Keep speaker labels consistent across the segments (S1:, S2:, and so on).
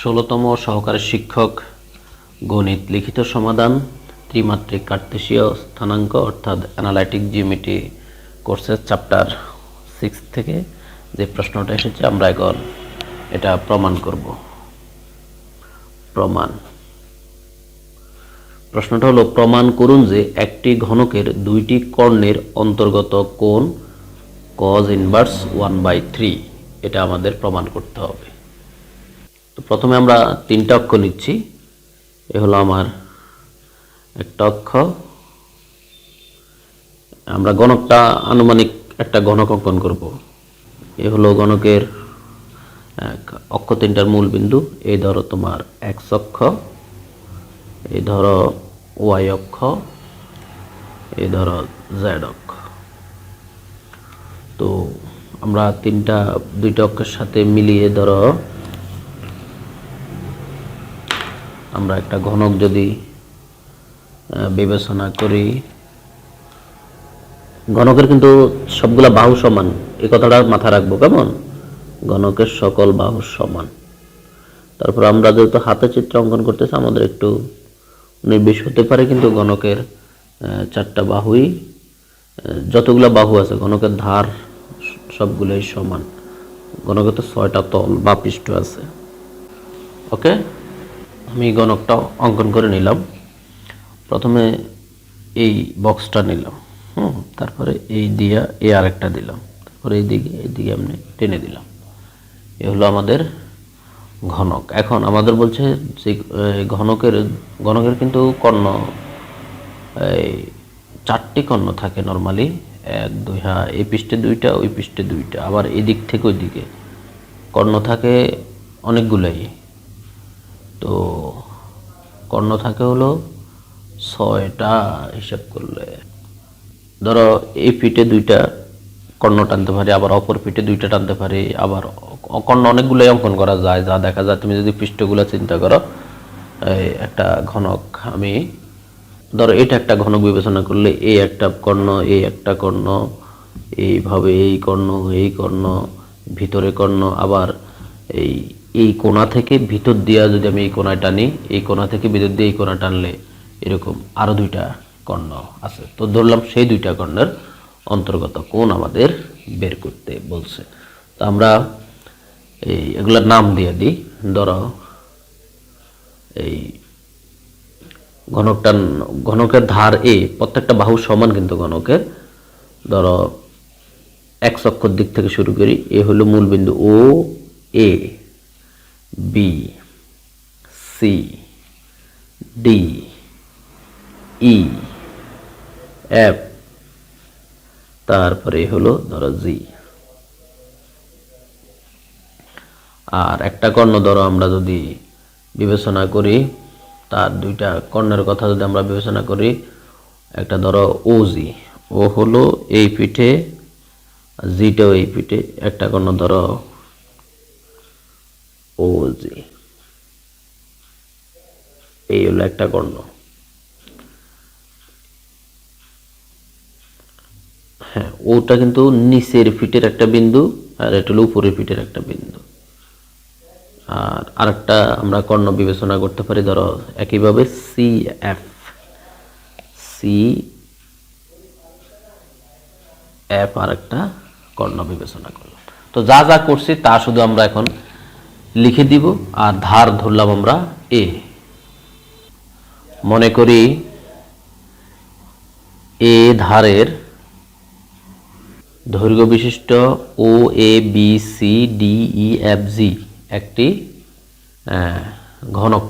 S1: ষোলোতম সহকারী শিক্ষক গণিত লিখিত সমাধান, ত্রিমাত্রিক কার্তেশীয় স্থানাঙ্ক, অর্থাৎ অ্যানালাইটিক জিওমেট্রি কোর্সের চ্যাপ্টার সিক্স থেকে যে প্রশ্নটা এসেছে, আমরা এখন এটা প্রমাণ করব। প্রমাণ। প্রশ্নটা হলো, প্রমাণ করুন যে একটি ঘনকের দুইটি কর্ণের অন্তর্গত কোণ cos inverse one by three এটা আমাদের প্রমাণ করতে হবে। প্রথমে আমরা তিনটা অক্ষ নিচ্ছি। এ হলো আমার একটা অক্ষ। আমরা গণকটা আনুমানিক একটা গণক অঙ্কন করব। এ হলো গণকের এক অক্ষ, তিনটার মূল বিন্দু। এই ধরো তোমার এক্স অক্ষ, এই ধরো ওয়াই অক্ষ, এই ধরো জেড অক্ষ। তো আমরা তিনটা, দুইটা অক্ষের সাথে মিলিয়ে ধরো আমরা একটা ঘনক যদি বিবেচনা করি ঘনকের কিন্তু সবগুলা বাহু সমান। এই কথাটা মাথায় রাখব কেমন? ঘনকের সকল বাহু সমান। তারপর আমরা যেহেতু হাতে চিত্র অঙ্কন করতেছি আমাদের একটু নির্বিষ হতে পারে কিন্তু আহ, চারটা বাহুই যতগুলা বাহু আছে গণকের ধার সবগুলোই সমান। গণকের তো ছয়টা তল বা পৃষ্ঠ আছে। ওকে আমি গণকটা অঙ্কন করে নিলাম। প্রথমে এই বক্সটা নিলাম, হুম? তারপরে এই দিয়া এ আরেকটা দিলাম। তারপরে এই দিকে এই দিকে এমনি টেনে দিলাম। এ হলো আমাদের ঘনক। এখন আমাদের বলছে যে ঘনকের ঘনকের কিন্তু কর্ণ, এই চারটি কর্ণ থাকে নর্মালি এক, দুই হ্যাঁ এই পৃষ্ঠে দুইটা, ওই পৃষ্ঠে দুইটা। আবার এদিক থেকে ওই দিকে কর্ণ থাকে অনেকগুলাই। তো কর্ণ থাকে হলো ছয়টা হিসাব করলে। ধরো এই পিঠে দুইটা, কর্ণ টানতে পারি, আবার অপর পিঠে দুইটা টানতে পারি, আবার কর্ণ অনেকগুলোই অঙ্কন করা যায়, যা দেখা যায়। তুমি যদি পৃষ্ঠগুলো চিন্তা করো একটা ঘনক আমি, ধরো এটা একটা ঘনক বিবেচনা করলে এই একটা কর্ণ, এই একটা কর্ণ, এইভাবে এই কর্ণ এই কর্ণ, ভিতরে কর্ণ, আবার এই এই কোণা থেকে ভিতর দিয়া যদি আমি এই কোণায় টানি, এই কোণা থেকে ভিতর দিয়ে এই কোণা টানলে এরকম আরও দুইটা কর্ণ আছে। তো ধরলাম সেই দুইটা কর্ণের অন্তর্গত কোণ আমাদের বের করতে বলছে। তো আমরা এই এগুলার নাম দিয়ে দিই। ধরো, এই ঘনকটা, ঘনকের ধার এ প্রত্যেকটা বাহু সমান কিন্তু ঘনকের। ধরো এক অক্ষর দিক থেকে শুরু করি, এ হলো মূল বিন্দু O, A B C D E F তারপরে হলো ধরো জি আর একটা কর্ণ ধরো আমরা যদি বিবেচনা করি, তার দুইটা কর্ণের কথা যদি আমরা বিবেচনা করি, একটা ধরো ও জি ও হলো এই পিঠে জিটাও এই পিঠে, একটা কর্ণ ধরো ও জি এই হলো একটা কর্ণ। হ্যাঁ ওটা কিন্তু নিচের ফিটের একটা বিন্দু আর এটা হলো উপরের ফিটের একটা বিন্দু। আর আরেকটা আমরা কর্ণ বিবেচনা করতে পারি, ধরো একইভাবে সি এফ সি এফ আর একটা কর্ণ বিবেচনা করলাম। তো যা যা করছি তা শুধু আমরা এখন লিখে দিব, আর ধার ধরলাম আমরা এ মনে করি এ ধারের দৈর্ঘ্য বিশিষ্ট O A B C D E F G একটি ঘনক।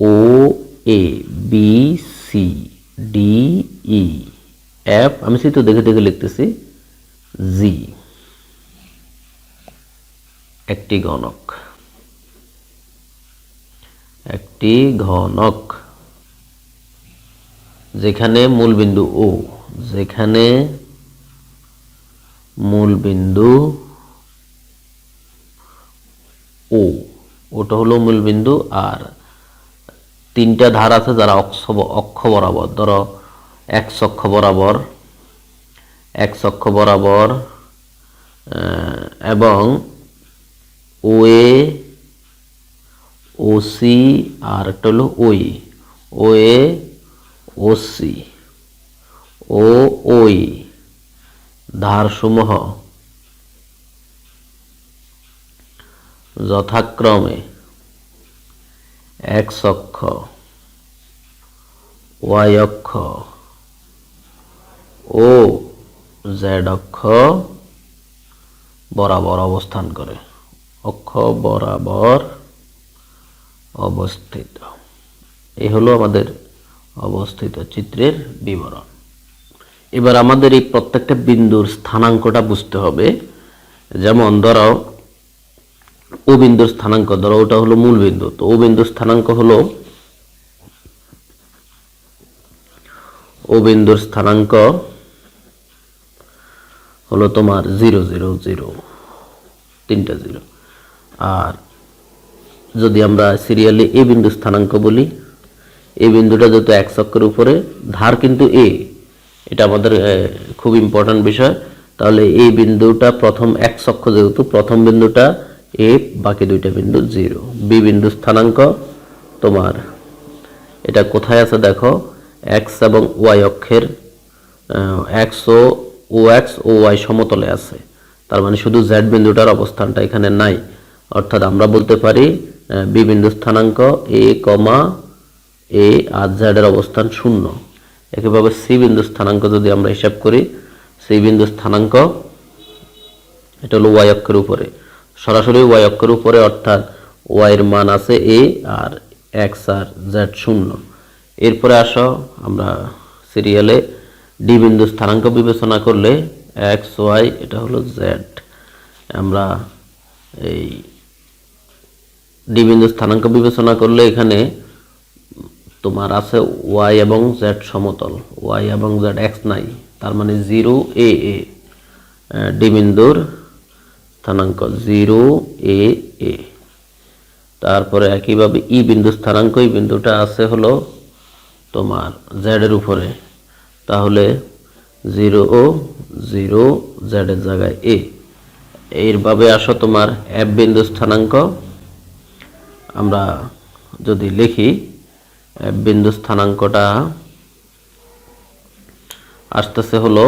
S1: O A B C D E F আমি সি তো দেখে দেখে লিখতেছি জি একটি ঘনক। একটি ঘনক। যেখানে মূল বিন্দু ও, যেখানে মূল বিন্দু ও। ওটা হলো মূল বিন্দু আর তিনটা ধার আছে যারা অক্ষ অক্ষ বরাবর। ধরো এক অক্ষ বরাবর এক অক্ষ বরাবর এবং ও এ আর একটা হলো ওই। ও এ ও সি ও ওই। ধারসমূহ। যথাক্রমে এক্স অক্ষ, ওয়াই অক্ষ, ও জেড অক্ষ বরাবর অবস্থান করে। অক্ষ বরাবর অবস্থিত। এই হলো আমাদের অবস্থিত চিত্রের বিবরণ। এবার আমাদের এই প্রত্যেকটা বিন্দুর স্থানাঙ্কটা বুঝতে হবে। যেমন ধরো ও বিন্দুর স্থানাঙ্ক ধরো ওটা হলো মূল বিন্দু। তো ও বিন্দুর স্থানাঙ্ক হলো, ও বিন্দুর স্থানাঙ্ক হলো তোমার জিরো জিরো জিরো, তিনটা জিরো। আর যদি আমরা সিরিয়ালি এ বিন্দু স্থানাঙ্ক বলি এই বিন্দুটা যেহেতু এক চক্রের উপরে, ধার কিন্তু এ এটা আমাদের খুব ইম্পর্ট্যান্ট বিষয়। তাহলে এই বিন্দুটা প্রথম এক চক্র যেহেতু, প্রথম বিন্দুটা এ বাকি দুইটা বিন্দু জিরো বি বিন্দু স্থানাঙ্ক, তোমার, এটা কোথায় আছে দেখো? এক্স এবং ওয়াই অক্ষের এক্স ও ও এক্স ও ওয়াই সমতলে আছে। তার মানে শুধু জেড বিন্দুটার অবস্থানটা এখানে নাই। অর্থাৎ আমরা বলতে পারি বি বিন্দু স্থানাঙ্ক এ, কমা, এ, আর জেড এর অবস্থান শূন্য। একইভাবে সি বিন্দু স্থানাঙ্ক যদি আমরা হিসাব করি সি বিন্দু স্থানাঙ্ক, এটা হলো ওয়াই অক্ষের উপরে। সরাসরি ওয়াই অক্ষের উপরে অর্থাৎ ওয়াই এর মান আছে এ আর এক্স আর জেড শূন্য। এরপরে আসো, আমরা সিরিয়ালে ডি বিন্দু স্থানাঙ্ক বিবেচনা করলে এক্স ওয়াই এটা হলো জেড আমরা এই ডি বিন্দু স্থানাঙ্ক বিবেচনা করলে এখানে তোমার আছে ওয়াই এবং জেড সমতল। ওয়াই এবং জেড এক্স নাই, তার মানে জিরো এ এ ডি বিন্দুর স্থানাঙ্ক জিরো এ এ তারপরে একইভাবে ই বিন্দু স্থানাঙ্ক এই বিন্দুটা আছে হলো তোমার জেড এর উপরে। তাহলে জিরো ও জিরো জেড এর জায়গায় এ এইভাবে আসো তোমার এফ বিন্দু স্থানাঙ্ক আমরা যদি লিখি বিন্দু স্থানাঙ্কটা আসতেছে হলো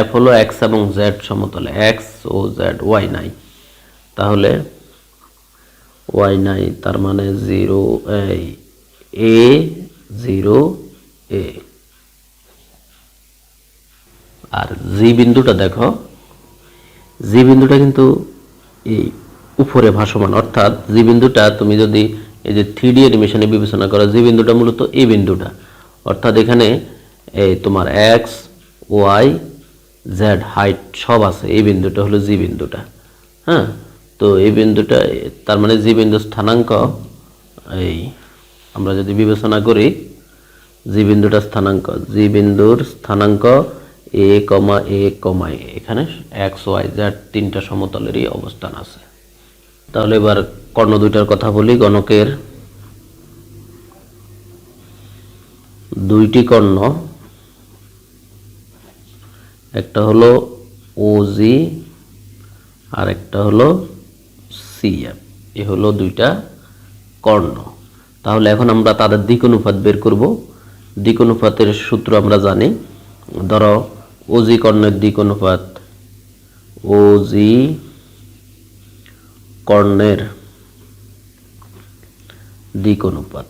S1: এফ হলো এক্স এবং জেড সমতলে এক্স ও জেড ওয়াই নাই। তাহলে ওয়াই নাই, তার মানে জিরো এ জিরো এ আর জি বিন্দুটা দেখো জি বিন্দুটা কিন্তু এই উপরে ভাসমান, অর্থাৎ যে বিন্দুটা তুমি যদি এই যে থ্রি ডি অ্যানিমেশনে বিবেচনা করো যে বিন্দুটা মূলত এই বিন্দুটা। অর্থাৎ এখানে এই তোমার এক্স ওয়াই জেড হাইট সব আছে এই বিন্দুটা হলো জি বিন্দুটা। হ্যাঁ? তো এই বিন্দুটা, তার মানে জি বিন্দু স্থানাঙ্ক, এই আমরা যদি বিবেচনা করি জি বিন্দুটা স্থানাঙ্ক জি বিন্দুর স্থানাঙ্ক এ কমা এ কমা এ এখানে এক্স ওয়াই জেড তিনটা সমতলেরই অবস্থান আছে। তাহলে এবার কর্ণ দুইটার কথা বলি, গণকের। দুইটি কর্ণ। একটা হলো ওজি আর একটা হলো সিএফ এ হলো দুইটা কর্ণ। তাহলে এখন আমরা তাদের দিক অনুপাত বের করব। দিক অনুপাতের সূত্র আমরা জানি। ধরো ওজি কর্ণের দিক অনুপাত ওজি কর্ণের দিক অনুপাত।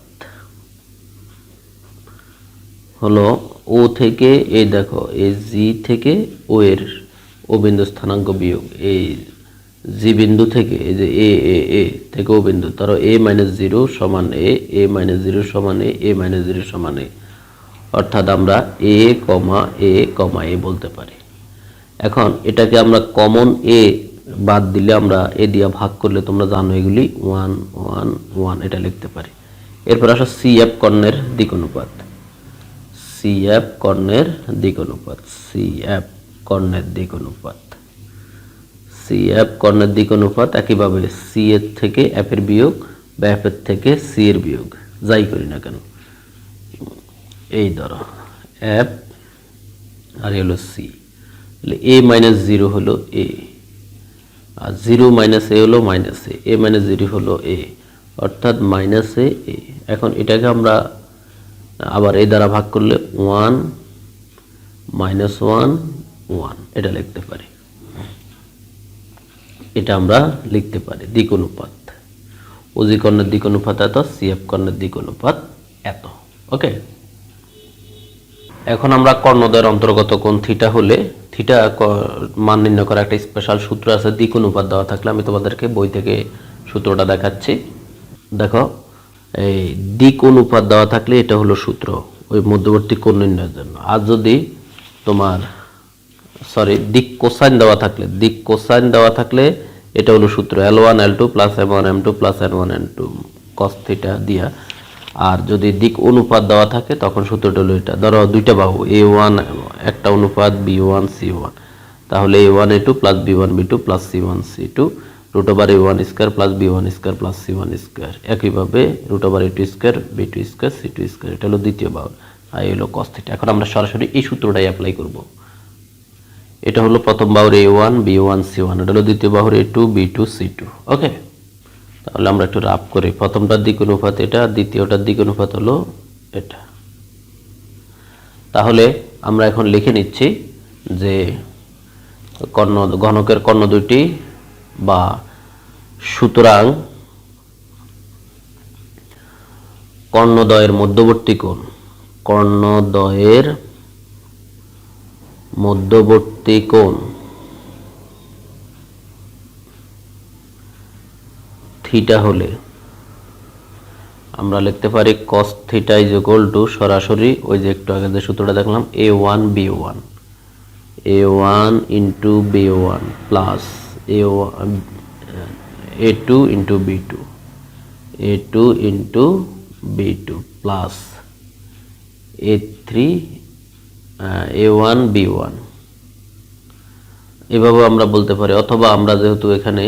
S1: হলো ও থেকে, এই দেখো এই জি থেকে ও এর ও বিন্দু স্থানাঙ্ক বিয়োগ এই জি বিন্দু থেকে, এই যে এ এ এ থেকে ও বিন্দু, ধরো এ মাইনাস জিরো সমান এ এ মাইনাস জিরো সমান এ এ মাইনাস জিরো সমান এ। অর্থাৎ আমরা এ কমা এ কমা এ বলতে পারি। এখন এটাকে আমরা কমন এ বাদ দিলে আমরা এ দিয়া ভাগ করলে তোমরা জানো এগুলি ওয়ান ওয়ান ওয়ান, এটা লিখতে পারি। এরপর আসো সি এফ কর্ণের দিক অনুপাত সি এফ কর্ণের দিক অনুপাত সি এফ কর্ণের দিক অনুপাত সি এফ কর্ণের দিক অনুপাত একইভাবে সি এর থেকে এর বিয়োগ বা এর থেকে সি এর বিয়োগ, যাই করি না কেন। এই ধরো, এফ, আর হলো সি। এ মাইনাস জিরো হলো এ। আর জিরো মাইনাস এ হলো minus A A minus zero হলো এ, অর্থাৎ মাইনাস এ এ। এখন এটাকে আমরা আবার এই দ্বারা ভাগ করলে ওয়ান মাইনাস ওয়ান ওয়ান, এটা লিখতে পারি। এটা আমরা লিখতে পারি দিক অনুপাত ওজি কর্ণের দিক অনুপাত এত, সিএফ কর্ণের দিক অনুপাত এত, ওকে? এখন আমরা কর্ণদয়ের অন্তর্গত কোন থিটা হলে থিটা মান নির্ণয় করা একটা স্পেশাল সূত্র আছে দিক অনুপাত দেওয়া থাকলে আমি তোমাদেরকে বই থেকে সূত্রটা দেখাচ্ছি। দেখো, এই দিক অনুপাত দেওয়া থাকলে এটা হলো সূত্র, ওই মধ্যবর্তী কোণ নির্ণয়ের জন্য। আর যদি তোমার সরি দিক কোসাইন দেওয়া থাকলে, দিক কোসাইন দেওয়া থাকলে এটা হলো সূত্র L one L two plus M one M two plus N one N two cos theta দিয়া। আর যদি দিক অনুপাত দেওয়া থাকে, তখন সূত্রটা হলো এটা। ধরো দুইটা বাহু এ ওয়ান একটা অনুপাত বি ওয়ান সি ওয়ান তাহলে A one A two plus B one B two plus C one C two root over A one square plus B one square plus C one square একইভাবে root over A two square B two square C two square এটা হলো দ্বিতীয় বাহু। আর এই হলো cos theta এখন আমরা সরাসরি এই সূত্রটাই অ্যাপ্লাই করব। এটা হলো প্রথম বাহুর A one B one C one এটা হলো দ্বিতীয় বাহুর A two B two C two okay তাহলে আমরা একটু রাফ করি। প্রথমটার দিক অনুপাত এটা, দ্বিতীয়টার দিক অনুপাত হলো এটা। তাহলে আমরা এখন লিখে নিচ্ছি যে কর্ণ, ঘনকের কর্ণ দুটি বা সুতরাং কর্ণদ্বয়ের মধ্যবর্তী কোণ, কর্ণদ্বয়ের মধ্যবর্তী কোণ থিটা হলে। আমরা লিখতে পারি cos theta is equal to সরাসরি ওই যে একটু আগে যে সূত্রটা দেখলাম A one B one A one into B one plus A A two into B two A two into B two plus A three A one B one এভাবে আমরা বলতে পারি, অথবা আমরা যেহেতু এখানে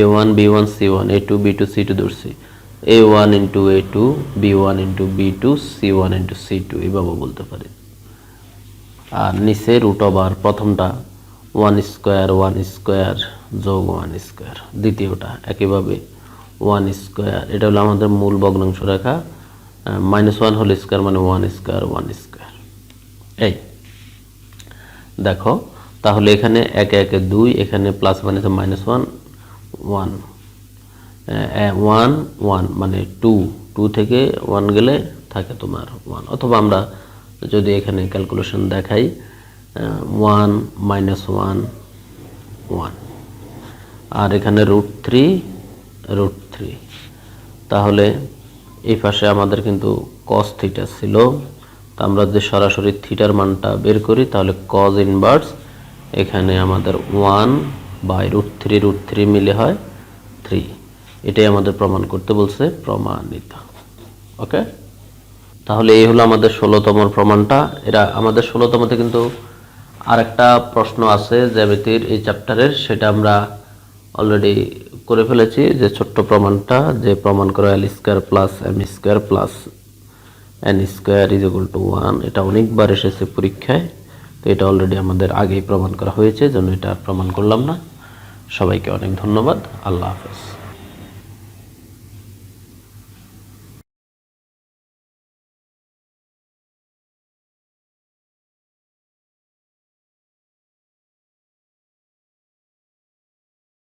S1: A one B one C one A two B two C two ধরছি A one into A two B one into B two C one into C two এভাবে বলতে পারি। আর নিচে রুট ওভার প্রথমটা ওয়ান স্কোয়ার ওয়ান স্কোয়ার যোগ one square দ্বিতীয়টা একইভাবে ওয়ান স্কোয়ার এটা হলো আমাদের মূল ভগ্নাংশ রেখা মাইনাস ওয়ান হোল স্কোয়ার মানে ওয়ান স্কোয়ার ওয়ান স্কোয়ার এই, দেখো তাহলে এখানে একে একে দুই, এখানে plus minus minus one one one one মানে টু টু থেকে ওয়ান গেলে থাকে তোমার ওয়ান অথবা আমরা যদি এখানে ক্যালকুলেশন দেখাই ওয়ান মাইনাস ওয়ান ওয়ান আর এখানে রুট থ্রি রুট থ্রি তাহলে এই পাশে আমাদের কিন্তু কস থিটা ছিল। তা আমরা যে সরাসরি থিটার মানটা বের করি, তাহলে কজ ইনভার্স এখানে আমাদের one by root three root three মিলে হয় থ্রি। এটাই আমাদের প্রমাণ করতে বলছে প্রমাণিত। ওকে? তাহলে এই হলো আমাদের ষোলোতম প্রমাণটা। এরা আমাদের ষোলোতমতে কিন্তু আরেকটা প্রশ্ন আছে জ্যামিতির এই চ্যাপ্টারের, সেটা আমরা অলরেডি করে ফেলেছি যে ছোট্ট প্রমাণটা, যে প্রমাণ করা L square plus M square plus N square is equal to one. এটা অনেকবার এসেছে পরীক্ষায়। তো এটা অলরেডি আমাদের আগেই প্রমাণ করা হয়েছে জন্য এটা প্রমাণ করলাম না। সবাইকে অনেক ধন্যবাদ। আল্লাহ হাফেজ।